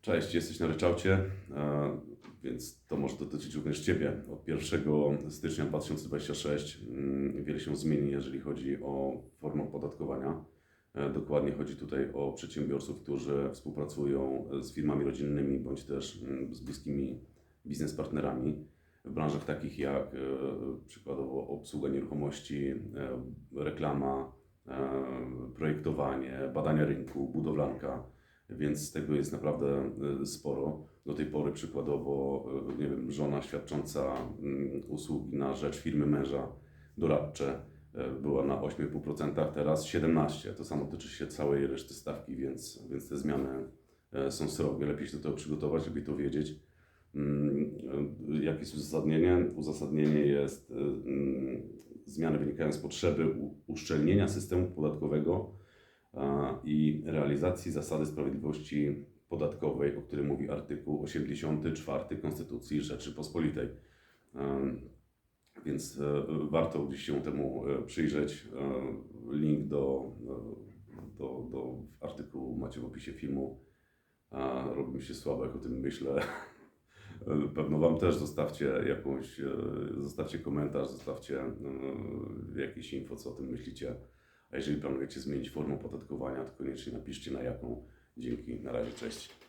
Cześć, jesteś na ryczałcie, e, więc to może dotyczyć również Ciebie. Od 1 stycznia 2026 mm, wiele się zmieni, jeżeli chodzi o formę opodatkowania. E, Dokładnie chodzi tutaj o przedsiębiorców, którzy współpracują z firmami rodzinnymi bądź też mm, z bliskimi biznespartnerami w branżach takich jak e, przykładowo obsługa nieruchomości, reklama, projektowanie, badania rynku, budowlanka więc tego jest naprawdę y, sporo. Do tej pory przykładowo, y, nie wiem, żona świadcząca mm, usługi na rzecz firmy męża doradcze y, była na 8,5%, teraz 17%. To samo tyczy się całej reszty stawki, więc, więc te zmiany są srogie. Lepiej się do tego przygotować, lepiej to wiedzieć. Mm, Jakie jest uzasadnienie? Uzasadnienie jest, mm, zmiany wynikają z potrzeby uszczelnienia systemu podatkowego i realizacji zasady sprawiedliwości podatkowej, o której mówi artykuł 84 Konstytucji Rzeczypospolitej. Więc e, warto gdzieś się temu e, przyjrzeć. E, Link do, do, do artykułu macie w opisie filmu. Robi mi się słabo, jak o tym myślę. Pewno Wam też zostawcie jakąś, zostawcie komentarz, zostawcie jakieś info, co o tym myślicie. A jeżeli planujecie zmienić formę opodatkowania, to koniecznie napiszcie na jaką. Dzięki, na razie, cześć.